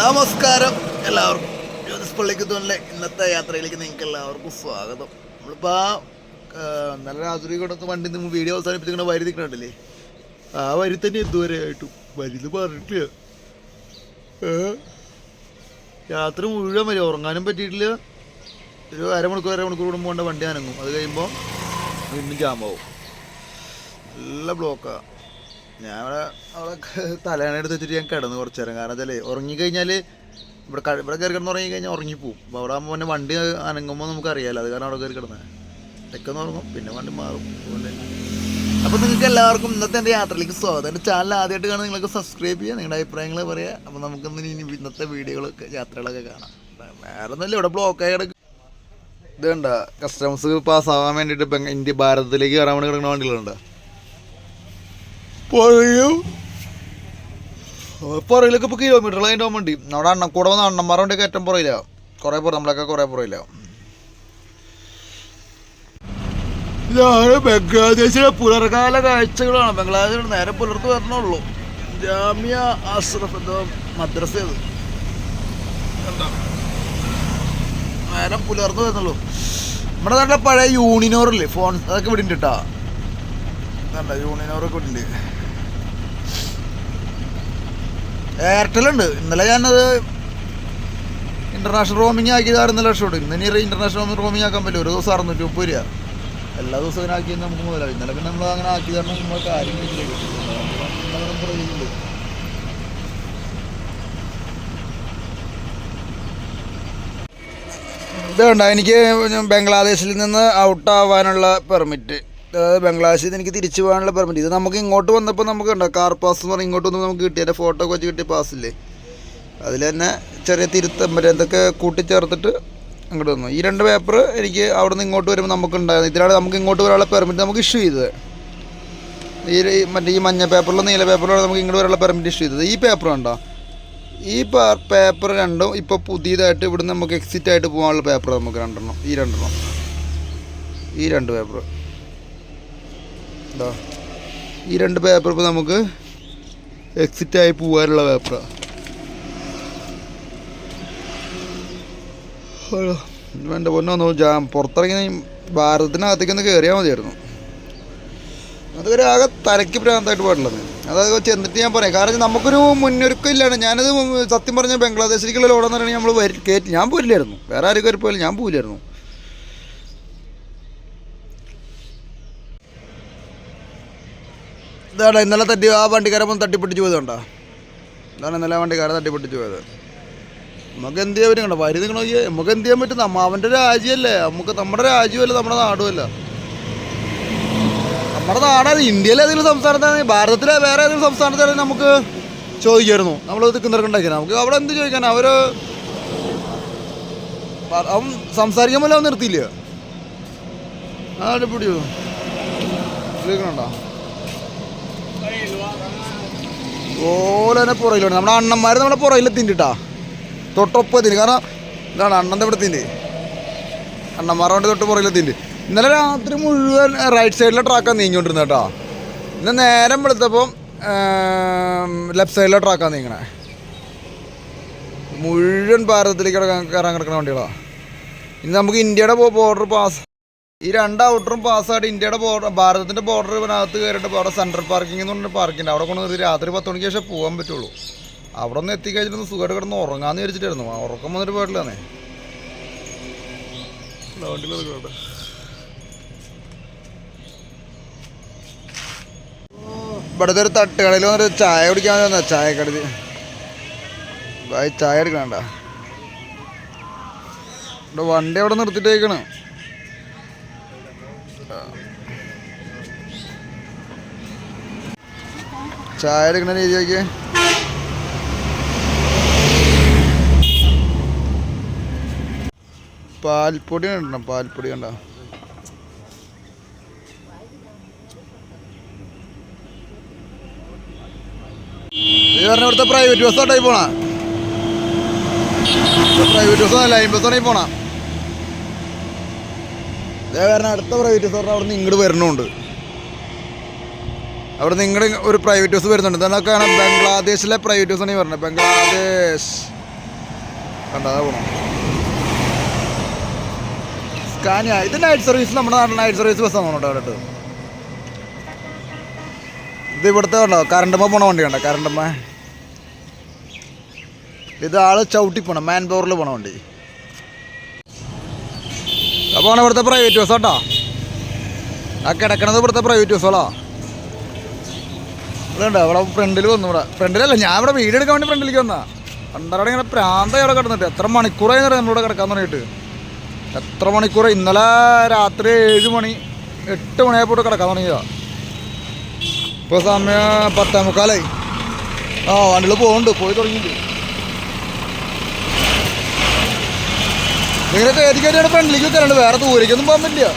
നമസ്കാരം എല്ലാവർക്കും. ജ്യോതിസ് തോന്നലെ ഇന്നത്തെ യാത്രയിലേക്ക് നിങ്ങൾക്ക് എല്ലാവർക്കും സ്വാഗതം. നമ്മളിപ്പോൾ നല്ല രാത്രി കൊടുത്ത് വണ്ടി നിങ്ങൾ വീഡിയോ അവസാനിപ്പിച്ചിങ്ങനെ വരി നിൽക്കണല്ലേ ആ വരി തന്നെ ഇതുവരെ ആയിട്ടും വരിന്ന് പറഞ്ഞിട്ടില്ല? രാത്രി മുഴുവൻ വരും. ഉറങ്ങാനും പറ്റിയിട്ടില്ല. ഒരു അരമണിക്കൂർ അരമണിക്കൂർ കൂടുമ്പോൾ വണ്ടി അനങ്ങും. അത് കഴിയുമ്പോൾ വീണ്ടും ജാമാവും നല്ല ബ്ലോക്കാണ് ഞാൻ അവിടെ അവിടെ തലേണ എടുത്ത് വെച്ചിട്ട് ഞാൻ കിടന്നു കുറച്ച് നേരം. കാരണം വെച്ചാൽ ഉറങ്ങിക്കഴിഞ്ഞാൽ ഇവിടെ ഇവിടെ കയറി കിടന്ന് ഉറങ്ങി കഴിഞ്ഞാൽ ഉറങ്ങിപ്പോവും. അപ്പോൾ അവിടെ ആകുമ്പോൾ പിന്നെ വണ്ടി അനങ്ങുമ്പോൾ നമുക്ക് അറിയാമല്ലോ അത് കാരണം അവിടെ കയറി കിടന്നത് തെക്കെന്ന് ഉറങ്ങും പിന്നെ വണ്ടി മാറും. അപ്പോൾ നിങ്ങൾക്ക് എല്ലാവർക്കും ഇന്നത്തെ എന്റെ യാത്രയിലേക്ക് സ്വാഗതം. എന്റെ ചാനൽ ആദ്യമായിട്ട് കാണാൻ നിങ്ങൾക്ക് സബ്സ്ക്രൈബ് ചെയ്യുക നിങ്ങളുടെ അഭിപ്രായങ്ങൾ പറയുക. അപ്പോൾ നമുക്കൊന്ന് ഇനി ഇന്നത്തെ വീഡിയോകളൊക്കെ യാത്രകളൊക്കെ കാണാം. വേറെ ഒന്നുമില്ല ഇവിടെ ബ്ലോക്കായി കിടക്കും. ഇത് കണ്ട കസ്റ്റമേഴ്സ് പാസ്സാവാൻ വേണ്ടിയിട്ട് ഇപ്പം ഇന്ത്യ ഭാരതത്തിലേക്ക് കയറാൻ വേണ്ടി കിടക്കുന്ന വണ്ടികളുണ്ട്? പുറയും. പുറയിലൊക്കെ ഇപ്പോൾ കിലോമീറ്റർ അതിന്റെ വണ്ടി. അവിടെ അണ്ണ കൂടെ വന്ന അണ്ണന്മാരുടെ കയറ്റം പുറയില്ല കുറേ പുറം നമ്മളൊക്കെ കുറേ പുറയില്ല ബംഗ്ലാദേശിലെ പുലർകാല കാഴ്ചകളാണ്. ബംഗ്ലാദേശിൽ നേരെ പുലർത്ത് വരണുള്ളൂ ജാമ്യ ആശ്രഫ് എന്തോ മദ്രസ അത്? നേരെ പുലർത്ത് വരുന്നുള്ളൂ നമ്മുടെ നാട്ടിലെ പഴയ യൂണിനോറില്ലേ ഫോൺ അതൊക്കെ വിടിണ്ടിട്ടാ യൂണിനോറൊക്കെ ഉണ്ട്. എയർടെൽ ഉണ്ട് ഇന്നലെ ഞാനത് ഇന്റർനാഷണൽ റോമിങ് ആക്കിയതായിരുന്നു ലക്ഷം ഇന്ന് ഇനി ഇന്റർനാഷണൽ റോമിങ് ആക്കാൻ പറ്റും ഒരു ദിവസം അറുന്നൂറ്റി മുപ്പത് രൂപ. എല്ലാ ദിവസവും ആക്കിയാൽ നമുക്ക് മുതലാവും ഇന്നലെ പിന്നെ നമ്മൾ അങ്ങനെ ആക്കി തരണം നമ്മൾ കാര്യം പറയുന്നുണ്ട് ഇത് വേണ്ട എനിക്ക് ബംഗ്ലാദേശിൽ നിന്ന് ഔട്ട് ആവാനുള്ള പെർമിറ്റ് ബംഗ്ലാദേശിൽ നിന്ന് എനിക്ക് തിരിച്ചു പോകാനുള്ള പെർമിറ്റ് ഇത് നമുക്ക് ഇങ്ങോട്ട് വന്നപ്പോൾ നമുക്ക് കണ്ട? കാർ പാസ് എന്ന് പറഞ്ഞാൽ ഇങ്ങോട്ട് വന്നപ്പോൾ നമുക്ക് കിട്ടിയ ഫോട്ടോ ഒക്കെ വെച്ച് കിട്ടിയ പാസ്സില്ലേ അതിൽ തന്നെ ചെറിയ തിരുത്തം മറ്റേ എന്തൊക്കെ കൂട്ടിച്ചേർത്തിട്ട് അങ്ങോട്ട് വന്നു. ഈ രണ്ട് പേപ്പർ എനിക്ക് അവിടെ നിന്ന് ഇങ്ങോട്ട് വരുമ്പോൾ നമുക്ക് ഉണ്ടായിരുന്നു. ഇതിലാണ് നമുക്ക് ഇങ്ങോട്ട് വരാനുള്ള പെർമിറ്റ് നമുക്ക് ഇഷ്യൂ ചെയ്തത്. ഈ മറ്റേ ഈ മഞ്ഞ പേപ്പറിലോ നീല പേപ്പറിലോ നമുക്ക് ഇങ്ങോട്ട് വരാനുള്ള പെർമിറ്റ് ഇഷ്യൂ ചെയ്തത്. ഈ പേപ്പർ കണ്ടോ? ഈ പേപ്പർ രണ്ടും ഇപ്പോൾ പുതിയതായിട്ട് ഇവിടുന്ന് നമുക്ക് എക്സിറ്റ് ആയിട്ട് പോകാനുള്ള പേപ്പർ നമുക്ക് രണ്ടെണ്ണം. ഈ രണ്ടെണ്ണം. ഈ രണ്ട് പേപ്പർ എന്താ ഈ രണ്ട് പേപ്പർ ഇപ്പോൾ നമുക്ക് എക്സിറ്റ് ആയി പോകാനുള്ള പേപ്പറാണ് എന്റെ പൊന്നൊന്നു ജാം പുറത്തിറങ്ങി ഭാരതത്തിനകത്തേക്ക് ഒന്ന് കയറിയാൽ മതിയായിരുന്നു. അതൊരു ആകെ തലയ്ക്ക് പ്രാന്തമായിട്ട് പാടുള്ളത്. അതായത് ചെന്നിട്ട് ഞാൻ പറയാം. കാരണം നമുക്കൊരു മുന്നൊരുക്കം ഇല്ലാണ് ഞാനത് സത്യം പറഞ്ഞാൽ ബംഗ്ലാദേശിലേക്കുള്ള ലോഡെന്ന് പറയുകയാണെങ്കിൽ നമ്മൾ കയറ്റി ഞാൻ പോയില്ലായിരുന്നു വേറെ ആരും കയറി ഞാൻ പോയില്ലായിരുന്നു ഇതാണ് ഇന്നലെ തട്ടി ആ വണ്ടിക്കാരെ ഒന്ന് തട്ടിപ്പൊട്ടിച്ച് പോയതുണ്ടോ ഇതാണ് ഇന്നലെ വണ്ടിക്കാരെ തട്ടിപ്പൊട്ടിച്ച് പോയത്. നമുക്ക് എന്ത് ചെയ്യാൻ പറ്റും കണ്ടോ? വരി നിൽക്കണോ നമുക്ക് എന്ത് ചെയ്യാൻ പറ്റും? നമ്മ അവന്റെ രാജ്യമല്ലേ നമുക്ക് നമ്മുടെ രാജ്യമല്ല നമ്മുടെ നാടുമല്ല. നമ്മുടെ നാടാണ് ഇന്ത്യയിലെ ഏതെങ്കിലും സംസ്ഥാനത്താണെങ്കിൽ ഭാരതത്തിലെ വേറെ ഏതെങ്കിലും സംസ്ഥാനത്താണെങ്കിൽ നമുക്ക് ചോദിക്കായിരുന്നു. നമ്മൾ തിക്കുന്നിറക്കുണ്ടാക്കിയത് നമുക്ക് അവിടെ എന്ത് ചോദിക്കാൻ? അവർ അവൻ സംസാരിക്കാൻ പോലും അവൻ നിർത്തിയില്ല. ആ പിടിയോ കേൾക്കണുണ്ടോ ഓലെ തന്നെ പുറയിലുണ്ട് നമ്മുടെ അണ്ണന്മാർ നമ്മുടെ പുറയിലെത്തിണ്ടിട്ടാ തൊട്ടൊപ്പത്തിന് കാരണം ഇതാണ് അണ്ണന്റെ ഇവിടെ എത്തിന്റെ അണ്ണന്മാരുടെ തൊട്ട് പുറകിലെത്തിണ്ട് ഇന്നലെ രാത്രി മുഴുവൻ റൈറ്റ് സൈഡിലെ ട്രാക്കാണ് നീങ്ങിക്കൊണ്ടിരുന്നത് കേട്ടോ. ഇന്ന് നേരം വെളുത്തപ്പം ലെഫ്റ്റ് സൈഡിലെ ട്രാക്കാണ് നീങ്ങണേ. മുഴുവൻ ഭാരതത്തിലേക്ക് കയറാൻ കിടക്കുന്ന വണ്ടികളാണ് ഇനി നമുക്ക് ഇന്ത്യയുടെ ബോർഡർ പാസ് ഈ രണ്ട് ഔട്ടറും പാസ്സായിട്ട് ഇന്ത്യയുടെ ബോർഡർ ഭാരതത്തിന്റെ ബോർഡർ ഇതിനകത്ത് കയറിയിട്ട് അവിടെ സെൻട്രൽ പാർക്കിംഗ് എന്ന് പറഞ്ഞിട്ട് പാർക്കിംഗ് അവിടെ കൊണ്ട് രാത്രി പത്ത് മണിക്ക് ശേഷം പോകാൻ പറ്റുള്ളൂ. അവിടെ ഒന്ന് എത്തിക്കഴിഞ്ഞിട്ട് സുഖമായിട്ട് കിടന്ന് ഉറങ്ങാന്ന് വിചാരിച്ചിട്ടായിരുന്നു. ഉറക്കം വന്നിട്ട് പോയിട്ടില്ലാന്നേ. ഇവിടുത്തെ ഒരു തട്ടുകടയിൽ വന്നിട്ട് ചായ കുടിക്കാൻ വന്ന ചായക്കടയിൽ ചായ എടുക്കണണ്ട ഇവിടെ വണ്ടി അവിടെ നിർത്തിട്ടേക്കണ് ചായ എടുക്കണ രീതിയൊക്കെ. പാൽപ്പൊടി കണ്ടോ പാൽപ്പൊടി കണ്ട? ഇത് പറഞ്ഞ ഇവിടുത്തെ പ്രൈവറ്റ് ബസ്സോട്ടായി പോണ. പ്രൈവറ്റ് ബസ് ലൈൻ ബസ്സോട്ടായി പോണ. ഇതേ കാരണം അടുത്ത പ്രൈവറ്റ് ബസ് അവിടെ നിന്ന് ഇങ്ങോട്ട് വരണുണ്ട്. അവിടെ നിങ്ങൾ ഒരു പ്രൈവറ്റ് ബസ് വരുന്നുണ്ട്. ഇതൊക്കെയാണ് ബംഗ്ലാദേശിലെ പ്രൈവറ്റ് ബസ്സാണ് ഈ പറഞ്ഞത്. ബംഗ്ലാദേശ്. കണ്ടതാ പോണം. സ്കാനിയ ഇത് നൈറ്റ് സർവീസ് നമ്മുടെ നാട്ടിൽ നൈറ്റ് സർവീസ് ബസ്സാണ് കേട്ടോ അവിടെ ഇത് ഇവിടുത്തെ ഉണ്ടോ കറണ്ടുമ്മ പോണ വണ്ടി കണ്ടോ? കറണ്ടുമ്മ ഇത് ആൾ ചവിട്ടി പോണം മാൻ പവറിൽ പോണ വണ്ടി. അപ്പോൾ ഇവിടുത്തെ പ്രൈവറ്റ് ബസ് കേട്ടോ ആ കിടക്കണത് ഇവിടുത്തെ പ്രൈവറ്റ് ബസ്സുകളാ ഇതുണ്ട് അവിടെ ഫ്രണ്ടിൽ വന്നു ഇവിടെ. ഫ്രണ്ടിലല്ല ഞാൻ ഇവിടെ വീട് എടുക്കാൻ വേണ്ടി ഫ്രണ്ടിലേക്ക് വന്നാ പണ്ടവിടെ ഇങ്ങനെ പ്രാന്തായി അവിടെ കിടന്നിട്ട്. എത്ര മണിക്കൂറായി എന്നറിയാം നമ്മളിവിടെ കിടക്കാൻ തുടങ്ങിയിട്ട്. എത്ര മണിക്കൂർ ഇന്നലെ രാത്രി ഏഴ് മണി എട്ട് മണിയായപ്പോൾ ഇവിടെ കിടക്കാൻ തുടങ്ങിയതാ. ഇപ്പോൾ സമയം പത്തേ മുക്കാലായി. ആ വണ്ടിയിൽ പോകുന്നുണ്ട് പോയി തുടങ്ങിയിട്ട് ഇങ്ങനെ കയറ്റി ഫ്രണ്ടിലേക്ക് വെക്കാറുണ്ട് വേറെ ദൂരേക്കൊന്നും പോകാൻ പറ്റില്ല.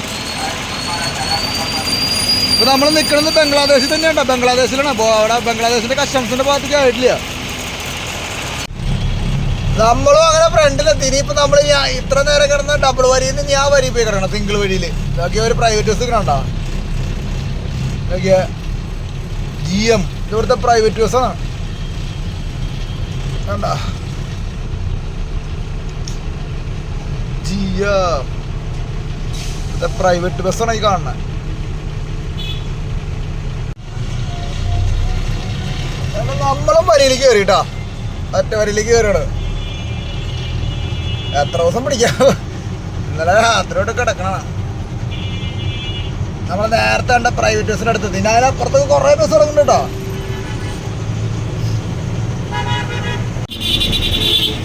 ഇപ്പൊ നമ്മൾ നിൽക്കുന്നത് ബംഗ്ലാദേശിൽ തന്നെയാണ്? ബംഗ്ലാദേശിലാണ്? അപ്പോൾ അവിടെ ബംഗ്ലാദേശിന്റെ കസ്റ്റംസിന്റെ ഭാഗത്തേക്ക് ആയിട്ടില്ല. നമ്മളും അങ്ങനെ ഫ്രണ്ടിലെത്തി ഇപ്പൊ നമ്മൾ ഇത്ര നേരം കിടന്ന ഡബിൾ വരിയിൽ നിന്ന് ഞാൻ വരി പോയി കിടക്കണം സിംഗിൾ വരിയിൽ നോക്കിയ ഒരു പ്രൈവറ്റ് ബസ് കണ്ടോ. നോക്കിയ ജി എം ഇവിടുത്തെ പ്രൈവറ്റ് ബസ്സാണ് കണ്ട. ജി എം ഇവിടുത്തെ പ്രൈവറ്റ് ബസ്സാണ് ഈ കാണുന്നത് കാരണം നമ്മളും വരിയിലേക്ക് കയറിട്ടാ ഒറ്റ വരയിലേക്ക് കയറിയാണ് എത്ര ദിവസം പിടിക്കാം? ഇന്നലെ രാത്രിയോട്ട് കിടക്കണം നമ്മൾ നേരത്തെ കണ്ട പ്രൈവറ്റ് ബസ്സിന് അടുത്ത്. ഇനി അപ്പുറത്തേക്ക് കുറേ ബസ് ഇറങ്ങുന്നുണ്ട് കേട്ടോ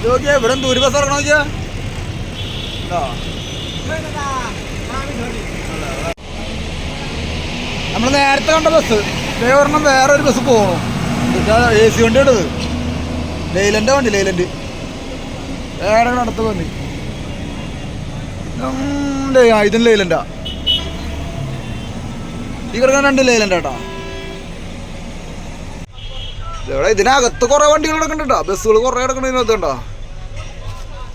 നോക്കിയാ ഇവിടെ ദൂര ബസ് ഇറങ്ങണ നോക്കിയാ? നമ്മൾ നേരത്തെ കണ്ട ബസ് വേറെ ഒരു ബസ് പോകണം എ സി വണ്ടി ഇടത് ലൈലന്റെ വണ്ടി ലൈലന്റ് വേറെ അടുത്ത വണ്ടി. ഇതിന് ലൈലന്റാ ഈ കിടക്കാൻ രണ്ട് ലൈലന്റ് കേട്ടോ ഇവിടെ ഇതിനകത്ത് കുറേ വണ്ടികൾ കിടക്കുന്നുണ്ട് കേട്ടോ ബസ്സുകൾ കുറേ ഇതിനകത്ത് കണ്ടോ?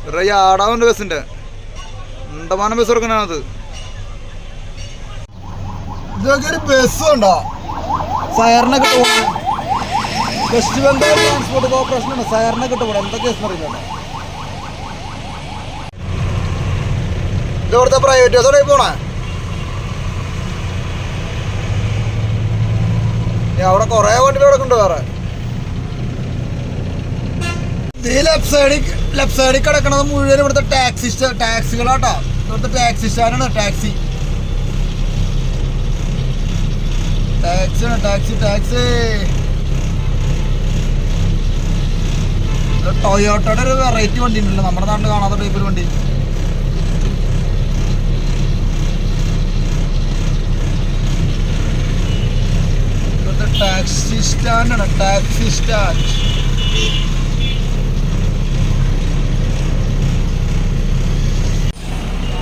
വേറെ യാടാവുണ്ട് ബസ്സിന്റെ ഉണ്ടമാനം ബസ് എടുക്കണത് ഇതൊക്കെ ഒരു ബസ് ഉണ്ടോ പോകുന്നത് വെസ്റ്റ് ബംഗാൾ ട്രാൻസ്പോർട്ട് കോർപ്പറേഷനാണ് സാറിനെ കിട്ടുമ്പോൾ എന്തൊക്കെ അറിയില്ല. ഇവിടുത്തെ പ്രൈവറ്റ് ബസ്സോടെ പോണേ? അവിടെ കുറേ വണ്ടികൾ കിടക്കുന്നുണ്ട് വേറെ. ഈ ലെഫ്റ്റ് സൈഡിൽ ലെഫ്റ്റ് സൈഡിൽ കിടക്കണത് മുഴുവൻ ഇവിടുത്തെ ടാക്സി ടാക്സികളാട്ടോ ഇവിടുത്തെ ടാക്സി സ്റ്റാൻഡാണ് ടാക്സി ടാക്സിയാണ് ടാക്സി ടാക്സി ടൊയോട്ടയുടെ ഒരു വെറൈറ്റി വണ്ടി ഉണ്ടല്ലോ നമ്മുടെ നാട്ടിൽ കാണാത്ത ടൈപ്പ് ഒരു വണ്ടി. ടാക്സി സ്റ്റാൻഡാണ് ടാക്സി സ്റ്റാൻഡ്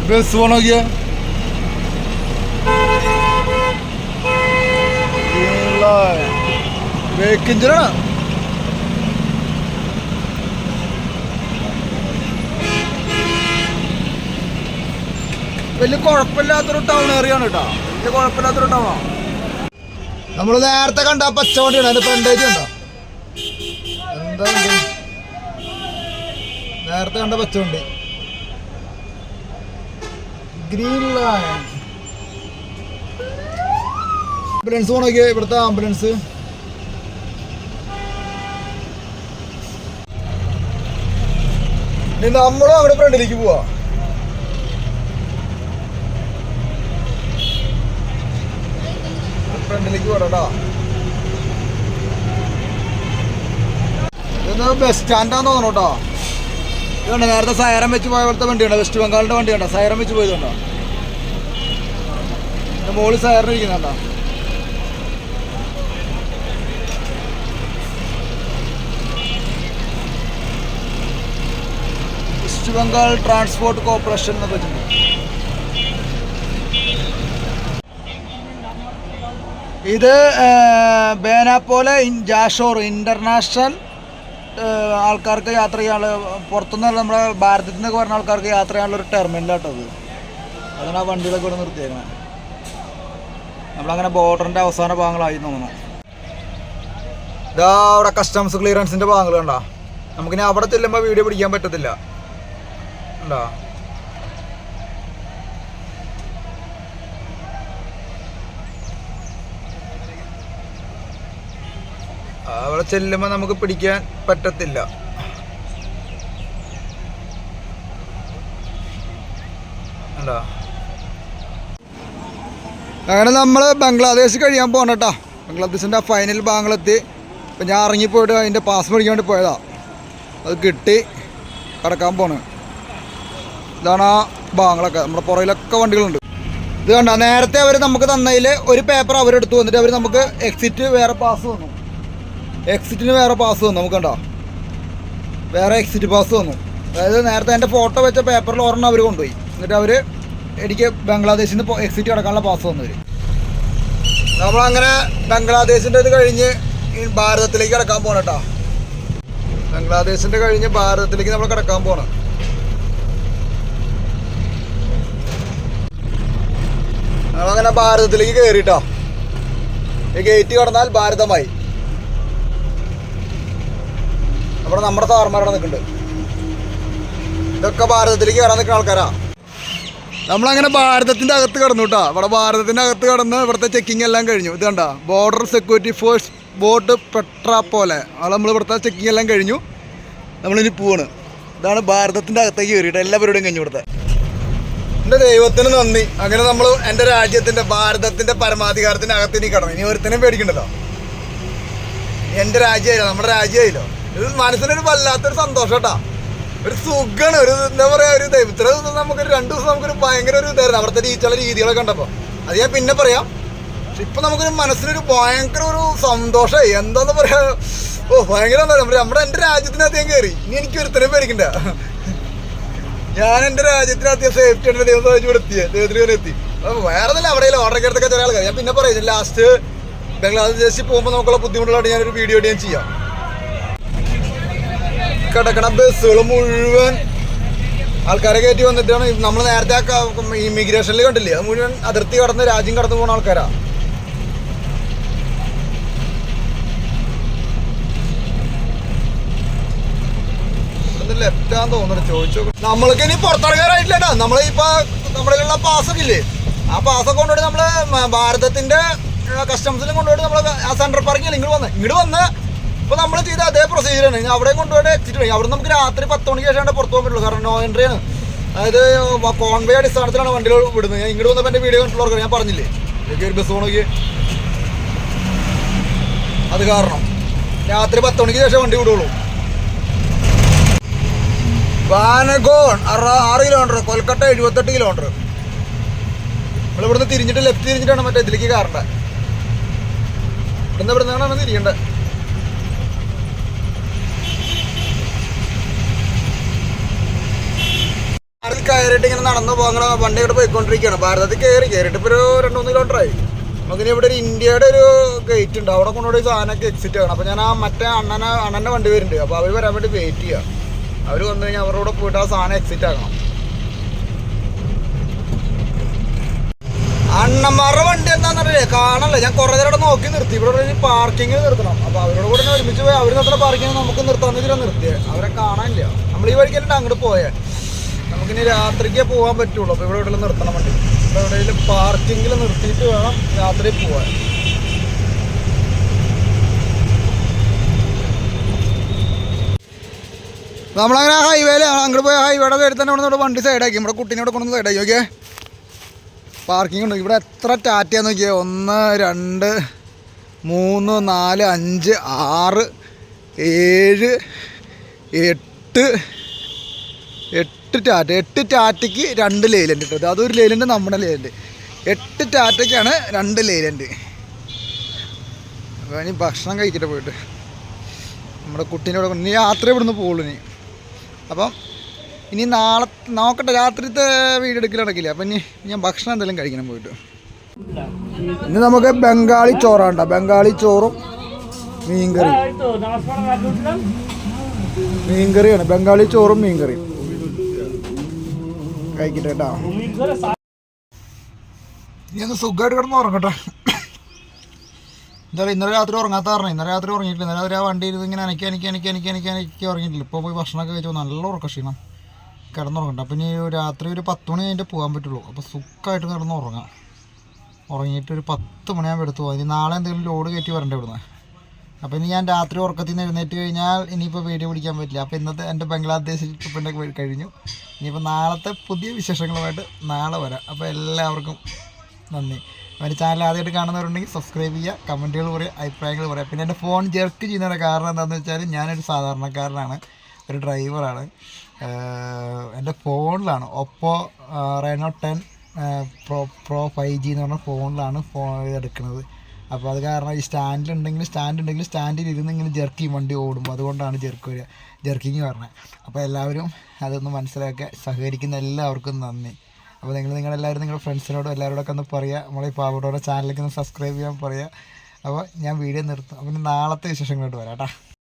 ബസ് പോണോക്കിയ ബ്രേക്ക് ഇഞ്ചിനാണ് വലിയ കുഴപ്പമില്ലാത്തൊരു ടൗൺ ഏറിയാണ് കേട്ടോ വലിയ കുഴപ്പമില്ലാത്തൊരു ടൗണാണ് നമ്മൾ നേരത്തെ കണ്ട പച്ചവണ്ടിയാണ്. പച്ച വണ്ടിയാണ് അതിന്റെ ഫ്രണ്ടേജ് ഉണ്ടോ എന്താ നേരത്തെ കണ്ട പച്ചവണ്ടി. ഗ്രീൻ ലൈൻ ആംബുലൻസ് പോണോക്കിയ ഇവിടുത്തെ ആംബുലൻസ് നമ്മളും അവിടെ ഫ്രണ്ടിലേക്ക് പോവാ. ബസ് സ്റ്റാൻഡാന്ന് തോന്നുന്നു കേട്ടോ ഇതുണ്ട് നേരത്തെ സൈറം വെച്ച് പോയ പോലത്തെ വണ്ടിയുണ്ട് വെസ്റ്റ് ബംഗാളിന്റെ വണ്ടിയുണ്ടോ സൈറം വെച്ച് പോയതുണ്ടോ മോൾ സൈറം ഇരിക്കുന്നുണ്ടോ വെസ്റ്റ് ബംഗാൾ ട്രാൻസ്പോർട്ട് കോർപ്പറേഷൻ എന്നൊക്കെ വെച്ചിട്ടുണ്ട്. ഇത് ബേനാപ്പോലെ ജാഷോർ ഇന്റർനാഷണൽ ആൾക്കാർക്ക് യാത്ര ചെയ്യാനുള്ള പുറത്തുനിന്നുള്ള നമ്മുടെ ഭാരതത്തിൽ നിന്നൊക്കെ പറഞ്ഞ ആൾക്കാർക്ക് യാത്ര ചെയ്യാനുള്ള ഒരു ടെർമിനലാട്ടോ അത് അതാണ് ആ വണ്ടികളൊക്കെ ഇവിടെ നിർത്തിയേക്കുന്നത് നമ്മളങ്ങനെ ബോർഡറിന്റെ അവസാന ഭാഗങ്ങളായി തോന്നുന്നു. ഇതാ അവിടെ കസ്റ്റംസ് ക്ലിയറൻസിന്റെ ഭാഗങ്ങൾ കണ്ടാ. നമുക്കിനി അവിടെ ചെല്ലുമ്പോൾ വീഡിയോ പിടിക്കാൻ പറ്റത്തില്ല. ഉണ്ടോ അവിടെ ചെല്ലുമ്പോൾ നമുക്ക് പിടിക്കാൻ പറ്റത്തില്ല. അങ്ങനെ നമ്മൾ ബംഗ്ലാദേശ് കഴിയാൻ പോകണം കേട്ടോ ബംഗ്ലാദേശിന്റെ ഫൈനൽ ഭാഗങ്ങളെത്തി. ഇപ്പം ഞാൻ ഇറങ്ങിപ്പോയിട്ട് അതിന്റെ പാസ് മേടിക്കാൻ വേണ്ടി പോയതാ. അത് കിട്ടി. കടക്കാൻ പോണ്. ഇതാണ് ആ ഭാഗങ്ങളൊക്കെ. നമ്മുടെ പുറയിലൊക്കെ വണ്ടികളുണ്ട്. ഇത് കണ്ട? നേരത്തെ അവർ നമുക്ക് തന്നതിൽ ഒരു പേപ്പർ അവരെടുത്തു വന്നിട്ട് അവർ നമുക്ക് എക്സിറ്റ് വേറെ പാസ് തന്നു എക്സിറ്റിന് വേറെ പാസ് വന്നു നമുക്ക് കണ്ടോ വേറെ എക്സിറ്റ് പാസ് വന്നു. അതായത് നേരത്തെ എന്റെ ഫോട്ടോ വെച്ച പേപ്പറിൽ ഒരെണ്ണം അവർ കൊണ്ടുപോയി. എന്നിട്ട് അവർ എനിക്ക് ബംഗ്ലാദേശിൽ നിന്ന് എക്സിറ്റ് കിടക്കാനുള്ള പാസ് വന്നു നമ്മളങ്ങനെ ബംഗ്ലാദേശിന്റെ ഇത് കഴിഞ്ഞ് ഭാരതത്തിലേക്ക് കിടക്കാൻ പോകണം കേട്ടോ ബംഗ്ലാദേശിന്റെ കഴിഞ്ഞ് ഭാരതത്തിലേക്ക് നമ്മൾ കിടക്കാൻ പോകണം നമ്മളങ്ങനെ ഭാരതത്തിലേക്ക് കയറിട്ടോ ഈ ഗേറ്റ് കടന്നാൽ ഭാരതമായി. അവിടെ നമ്മുടെ സാറന്മാരവിടെ നിൽക്കുന്നുണ്ട്. ഇതൊക്കെ ഭാരതത്തിലേക്ക് കയറാൻ നിൽക്കുന്ന ആൾക്കാരാ. നമ്മളങ്ങനെ ഭാരതത്തിന്റെ അകത്ത് കടന്നു കേട്ടോ. ഇവിടെ ഭാരതത്തിന്റെ അകത്ത് കടന്ന് ഇവിടുത്തെ ചെക്കിംഗ് എല്ലാം കഴിഞ്ഞു. ഇത് കണ്ട ബോർഡർ സെക്യൂരിറ്റി ഫോഴ്സ് ബോട്ട് പെട്ര പോലെ. അത് നമ്മൾ ഇവിടുത്തെ ചെക്കിംഗ് എല്ലാം കഴിഞ്ഞു. നമ്മളിനി പോവാണ്. ഇതാണ് ഭാരതത്തിന്റെ അകത്തേക്ക് കയറിയിട്ട് എല്ലാ പരിപാടിയും കഴിഞ്ഞു ഇവിടുത്തെ എന്റെ ദൈവത്തിന് നന്ദി. അങ്ങനെ നമ്മൾ എന്റെ രാജ്യത്തിന്റെ ഭാരതത്തിന്റെ പരമാധികാരത്തിന്റെ അകത്ത് ഇനി കടന്നു. ഇനി ഒരുത്തനും പേടിക്കണ്ടല്ലോ. എന്റെ രാജ്യമായില്ലോ നമ്മുടെ രാജ്യമായില്ലോ. മനസ്സിനൊരു വല്ലാത്തൊരു സന്തോഷം കേട്ടാ. ഒരു സുഖമാണ് ഒരു എന്താ പറയാ ഒരു ഇത് ഇത്ര ദിവസം നമുക്കൊരു രണ്ടു ദിവസം നമുക്കൊരു ഭയങ്കര ഒരു ഇതായിരുന്നു അവിടുത്തെ രീതിയുള്ള രീതികളൊക്കെ കണ്ടപ്പോൾ അത് ഞാൻ പിന്നെ പറയാം. പക്ഷെ ഇപ്പൊ നമുക്കൊരു മനസ്സിനൊരു ഭയങ്കര ഒരു സന്തോഷമായി എന്താന്ന് പറയാ ഓ ഭയങ്കര നമ്മുടെ നമ്മുടെ എന്റെ രാജ്യത്തിനകത്ത് ഞാൻ കയറി ഇനി എനിക്ക് ഒരുത്തരം പേടിക്കണ്ട. ഞാൻ എന്റെ രാജ്യത്തിനകത്ത് സേഫ്റ്റി ഉണ്ട് ദൈവം സഹായിച്ചു ഇവിടെ എത്തിയ ദൈവത്തിന് ഇവിടെ എത്തി. വേറെ തന്നെ അവിടെ ഓർഡർ എടുത്തൊക്കെ ചില ആൾക്കാർ ഞാൻ പിന്നെ പറയാം ലാസ്റ്റ് ബംഗ്ലാദേശിൽ പോകുമ്പോൾ നമുക്കുള്ള ബുദ്ധിമുട്ടുകളായിട്ട് ഞാനൊരു വീഡിയോ ഞാൻ ചെയ്യാം. കിടക്കണ ബസ്സുകൾ മുഴുവൻ ആൾക്കാരെ കയറ്റി വന്നിട്ടാണ്. നമ്മൾ നേരത്തെ ഇമിഗ്രേഷനിൽ കണ്ടില്ലേ? അത് മുഴുവൻ അതിർത്തി കടന്ന് രാജ്യം കടന്നു പോകുന്ന ആൾക്കാരാ. ലെഫ്റ്റാന്ന് തോന്നുന്നു. ചോദിച്ചു നമ്മൾക്ക് ഇനി പുറത്തിറങ്ങാറായിട്ടില്ലട്ടാ നമ്മൾ ഇപ്പൊ നമ്മളിലുള്ള പാസ്സൊക്കെ ഇല്ലേ ആ പാസ്സൊക്കെ കൊണ്ടുപോയി നമ്മൾ ഭാരതത്തിന്റെ കസ്റ്റംസിലും കൊണ്ടുപോയിട്ട് നമ്മൾ ആ സെൻട്രൽ പാർക്കിൽ ഇങ്ങോട്ട് വന്ന്. ഇങ്ങോട്ട് വന്ന് ഇപ്പൊ നമ്മൾ ചെയ്ത അതേ പ്രൊസീജിയറാണ് ആണ്. അവിടെ കൊണ്ടുപോയി വഴി അവിടെ നമുക്ക് രാത്രി പത്ത് മണിക്ക് ശേഷം പുറത്തു പോകാൻ കാരണം നോ എൻട്രി ആണ്. അതായത് കോൺവേ അടിസ്ഥാനത്തിലാണ് വണ്ടികൾ വിടുന്നത്. ഞാൻ ഇങ്ങോട്ട് വന്നപ്പോൾ എന്റെ വീഡിയോ കണ്ടിട്ടുള്ളവർക്ക് ഞാൻ പറഞ്ഞില്ലേ? എനിക്ക് ഒരു ബസ് പോകണമെങ്കിൽ അത് കാരണം രാത്രി പത്ത് മണിക്ക് ശേഷം വണ്ടി വിടുള്ളൂ. വാനഗോൺ ആറ് കിലോമീറ്റർ കൊൽക്കട്ട എഴുപത്തെട്ട് കിലോമീറ്റർ നമ്മൾ ഇവിടുന്ന് തിരിഞ്ഞിട്ട് ലെഫ്റ്റ് തിരിഞ്ഞിട്ടാണ് മറ്റേ ഇതിലേക്ക് കയറേണ്ടത് ഇവിടുന്ന് ഇവിടുന്നാണ് തിരിയേണ്ടത് അതിൽ കയറിയിട്ട് ഇങ്ങനെ നടന്നു പോകണ വണ്ടി ഇവിടെ പോയിക്കൊണ്ടിരിക്കുകയാണ്. ഭാരതത്തിൽ കയറി കയറിയിട്ട് ഇപ്പോൾ ഒരു രണ്ട് മൂന്ന് കിലോമീറ്റർ ആയി. നമുക്കിനി ഇവിടെ ഒരു ഇന്ത്യയുടെ ഒരു ഗേറ്റ് ഉണ്ട്. അവിടെ കൊണ്ടുപോയി സാധനമൊക്കെ എക്സിറ്റ് ആകണം അപ്പോൾ ഞാൻ ആ മറ്റേ അണ്ണനെ അണ്ണന്റെ വണ്ടി വരുന്നുണ്ട്. അപ്പോൾ അവർ വരാൻ വേണ്ടി വെയിറ്റ് ചെയ്യുക അവർ വന്നു കഴിഞ്ഞാൽ അവരോട് പോയിട്ട് ആ സാധനം എക്സിറ്റ് ആക്കണം. അണ്ണന്മാരുടെ വണ്ടി എന്താണെന്നറിയില്ലേ കാണല്ലേ? ഞാൻ കുറേ നേരം നോക്കി നിർത്തി. ഇവിടെ ഒരു പാർക്കിങ്ങിൽ നിർത്തണം. അപ്പോൾ അവരോട് കൂടെ ഒരുമിച്ച് പോയി അവർ നിർത്തുന്ന പാർക്കിങ് നമുക്ക് നിർത്താമെന്ന് ഇതിലാണ് നിർത്തിയത് അവരെ കാണാനില്ല. നമ്മൾ ഈ വഴിക്കല്ലേ അങ്ങോട്ട് പോയേ? നമുക്കിനി രാത്രിക്ക് പോകാൻ പറ്റുള്ളൂ. അപ്പോൾ ഇവിടെ എവിടെയെങ്കിലും നിർത്തണം വണ്ടി. ഇവിടെ എവിടെയെങ്കിലും പാർക്കിങ്ങിൽ നിർത്തിയിട്ട് വേണം രാത്രി പോകാൻ നമ്മളങ്ങനെ ഹൈവേയിൽ അങ്ങോട്ട് പോയ ഹൈവേയുടെ പേര് തന്നെ ഇവിടെ വണ്ടി സൈഡാക്കി നമ്മുടെ കുട്ടീനെ ഇവിടെ കൊണ്ടുവന്ന് സൈഡാക്കി ഓക്കെ പാർക്കിംഗ് ഉണ്ട്? ഇവിടെ എത്ര ടാറ്റയാന്ന് നോക്കിയേ? ഒന്ന് രണ്ട് മൂന്ന് നാല് അഞ്ച് ആറ് ഏഴ് എട്ട് എട്ട് ടാറ്റ എട്ട് ടാറ്റയ്ക്ക് രണ്ട് ലേലന്റ് കേട്ടോ അതൊരു ലേലന്റ് നമ്മുടെ ലേലന്റ് എട്ട് ടാറ്റയ്ക്കാണ് രണ്ട് ലേലന്റ് അപ്പോൾ ഇനി ഭക്ഷണം കഴിക്കട്ടെ പോയിട്ട്. നമ്മുടെ കുട്ടീന്റെ കൂടെ ഇനി യാത്ര ഇവിടുന്ന് പോകുള്ളൂ ഇനി. അപ്പം ഇനി നാളെ നോക്കട്ടെ രാത്രിത്തെ വീഡിയോ എടുക്കൽ നടക്കില്ല. അപ്പം ഇനി ഞാൻ ഭക്ഷണം എന്തെങ്കിലും കഴിക്കണം പോയിട്ട്. ഇനി നമുക്ക് ബംഗാളി ചോറാണ്ട ബംഗാളി ചോറും മീൻകറി മീൻകറിയാണ്. ബംഗാളി ചോറും മീൻകറിയും. കഴിക്കട്ടെ കേട്ടോ. ഇനി ഒന്ന് സുഖമായിട്ട് കിടന്ന് ഉറങ്ങട്ടെ. എന്താ പറയുക ഇന്നലെ രാത്രി ഉറങ്ങാത്ത കാരണം ഇന്നലെ രാത്രി ഉറങ്ങിയിട്ടില്ല. ഇന്നലെ രാത്രി ആ വണ്ടി ഇരുന്ന് ഇങ്ങനെ അനക്കി അനക്കി അനക്കി അനക്കി അനക്കി അനക്കി ഉറങ്ങിയിട്ടില്ല. ഇപ്പോൾ പോയി ഭക്ഷണമൊക്കെ കഴിച്ചപ്പോൾ നല്ല ഉറക്ക ക്ഷീണം കിടന്നുറങ്ങട്ടെ. അപ്പം ഇനി രാത്രി ഒരു പത്ത് മണി കഴിഞ്ഞിട്ട് പോകാൻ പറ്റുള്ളൂ. അപ്പോൾ സുഖമായിട്ട് കിടന്ന് ഉറങ്ങാം. ഉറങ്ങിയിട്ട് ഒരു പത്ത് മണിയാകുമ്പോൾ എടുത്തു പോകാം. ഇനി നാളെ എന്തെങ്കിലും ലോഡ് കയറ്റി വരണ്ടേ ഇവിടുന്ന്? അപ്പോൾ ഇനി ഞാൻ രാത്രി ഉറക്കത്തിൽ നിന്ന് എഴുന്നേറ്റ് കഴിഞ്ഞാൽ ഇനിയിപ്പോൾ വീഡിയോ പിടിക്കാൻ പറ്റില്ല. അപ്പോൾ ഇന്നത്തെ എന്റെ ബംഗ്ലാദേശ് ട്രിപ്പിന്റെ കഴിഞ്ഞു. ഇനിയിപ്പോൾ നാളത്തെ പുതിയ വിശേഷങ്ങളുമായിട്ട് നാളെ വരാം. അപ്പോൾ എല്ലാവർക്കും നന്ദി. എന്റെ ചാനൽ ആദ്യമായിട്ട് കാണുന്നവരുണ്ടെങ്കിൽ സബ്സ്ക്രൈബ് ചെയ്യുക കമന്റുകൾ പറയുക അഭിപ്രായങ്ങൾ പറയുക. പിന്നെ എന്റെ ഫോൺ ജെർക്ക് ചെയ്യുന്നതിന്റെ കാരണം എന്താണെന്ന് വെച്ചാൽ ഞാനൊരു സാധാരണക്കാരനാണ് ഒരു ഡ്രൈവറാണ് എന്റെ ഫോണിലാണ് Oppo Reno ten pro pro five G എന്ന് പറഞ്ഞ ഫോണിലാണ് ഫോൺ എടുക്കുന്നത്. അപ്പോൾ അത് കാരണം ഈ സ്റ്റാൻഡിൽ ഉണ്ടെങ്കിൽ സ്റ്റാൻഡ് ഉണ്ടെങ്കിൽ സ്റ്റാൻഡിൽ ഇരുന്ന് ഇങ്ങനെ ജെർക്ക് വണ്ടി ഓടുമ്പോൾ അതുകൊണ്ടാണ് ജെർക്ക് വരിക ജെർക്കിങ് പറഞ്ഞത് അപ്പോൾ എല്ലാവരും അതൊന്ന് മനസ്സിലാക്കുക. സഹകരിക്കുന്ന എല്ലാവർക്കും നന്ദി. അപ്പോൾ നിങ്ങൾ നിങ്ങളെല്ലാവരും നിങ്ങളുടെ ഫ്രണ്ട്സിനോടും എല്ലാവരോടൊക്കെ ഒന്ന് പറയുക നമ്മളെ ഈ പാവട്ടോടെ ചാനലിലേക്ക് ഒന്ന് സബ്സ്ക്രൈബ് ചെയ്യാൻ പറയുക അപ്പോൾ ഞാൻ വീഡിയോ നിർത്തും. അപ്പം നാളത്തെ വിശേഷങ്ങളോട്ട് വരാം കേട്ടോ